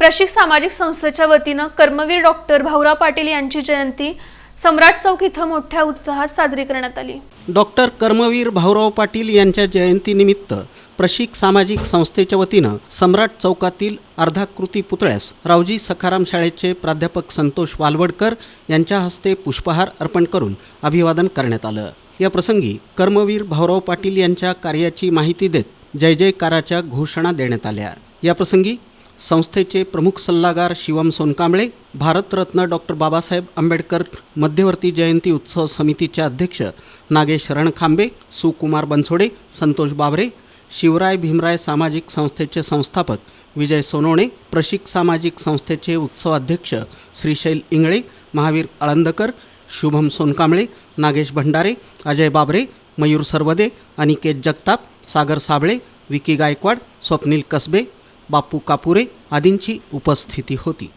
प्रशिक सामाजिक संस्थेच्या वतीनं कर्मवीर डॉक्टर भाऊराव पाटील यांची जयंती सम्राट चौक इथं मोठ्या उत्साहात साजरी करण्यात आली. डॉक्टर कर्मवीर भाऊराव पाटील यांच्या जयंतीनिमित्त प्रशिक सामाजिक संस्थेच्या वतीनं सम्राट चौकातील अर्धाकृती पुतळ्यास रावजी सखाराम शाळेचे प्राध्यापक संतोष वालवडकर यांच्या हस्ते पुष्पहार अर्पण करून अभिवादन करण्यात आलं. या प्रसंगी कर्मवीर भाऊराव पाटील यांच्या कार्याची माहिती देत जय जयकाराच्या घोषणा देण्यात आल्या. या प्रसंगी संस्थेचे प्रमुख सल्लागार शिवम सोनकांबळे भारतरत्न डॉक्टर बाबासाहेब आंबेडकर मध्यवर्ती जयंती उत्सव समितीचे अध्यक्ष नागेश रणखांबे सुकुमार बनसोडे संतोष बाबरे शिवराय भीमराय सामाजिक संस्थेचे संस्थापक विजय सोनवणे प्रशिक सामाजिक संस्थेचे उत्सव अध्यक्ष श्रीशैल इंगळे महावीर आळंदकर शुभम सोनकांबळे नागेश भंडारे अजय बाबरे मयूर सरवदे अनिकेत जगताप सागर साबळे विकी गायकवाड स्वप्नील कसबे बापू कापुरे आदींची उपस्थिती होती.